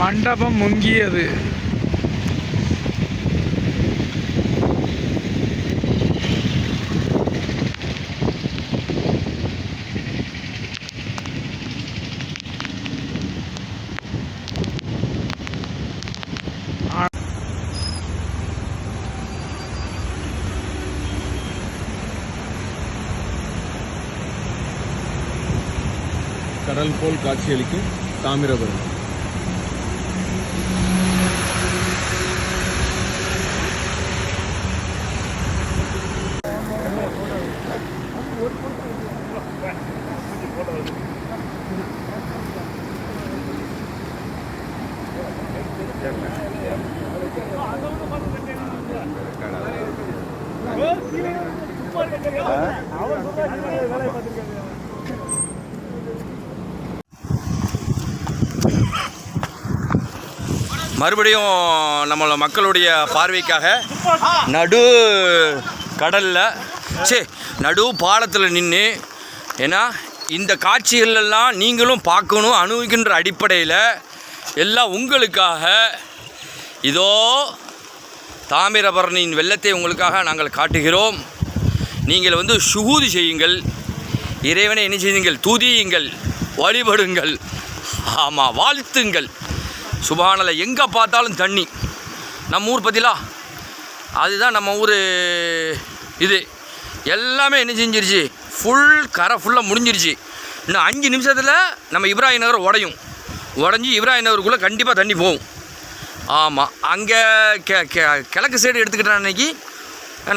மண்டபம் முங்கியது. கடல் போல் காட்சியளிக்கும் தாமிரபரணி. மறுபடியும் நம்மள மக்களுடைய பார்வைக்காக நடு கடலில் சே நடு பாலத்தில் நின்று ஏன்னா இந்த காட்சிகளெல்லாம் நீங்களும் பார்க்கணும் அனுபவிக்கின்ற அடிப்படையில் எல்லாம் உங்களுக்காக. இதோ தாமிரபரணியின் வெள்ளத்தை உங்களுக்காக நாங்கள் காட்டுகிறோம். நீங்கள் வந்து சுகூதி செய்யுங்கள். இறைவனை என்ன செய்யுங்கள்? துதியுங்கள். வழிபடுங்கள். ஆமாம் வாழ்த்துங்கள். சுபானலை எங்கே பார்த்தாலும் தண்ணி. நம்ம ஊர் பற்றிலா அதுதான் நம்ம ஊர் இது. எல்லாமே என்ன செஞ்சிருச்சு? ஃபுல் கரை ஃபுல்லாக முடிஞ்சிருச்சு. இன்னும் அஞ்சு நிமிஷத்தில் நம்ம இப்ராஹிம் நகர் உடையும். உடஞ்சி இப்ராஹிம் நகருக்குள்ளே கண்டிப்பாக தண்ணி போகும். ஆமாம் அங்கே கெ கெ கிழக்கு சைடு எடுத்துக்கிட்டோம் அன்னைக்கு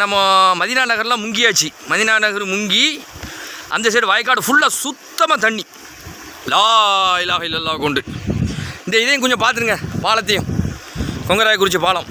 நம்ம மதினா நகர்லாம் முங்கியாச்சு. மதினா நகர் முங்கி அந்த சைடு வயக்காடு ஃபுல்லாக சுத்தமாக தண்ணி. லா இலாஹ இல்லல்லா கொண்டு. இந்த இதையும் கொஞ்சம் பார்த்துருங்க பாலத்தையும். கொங்கராய குறிச்சி பாலம்.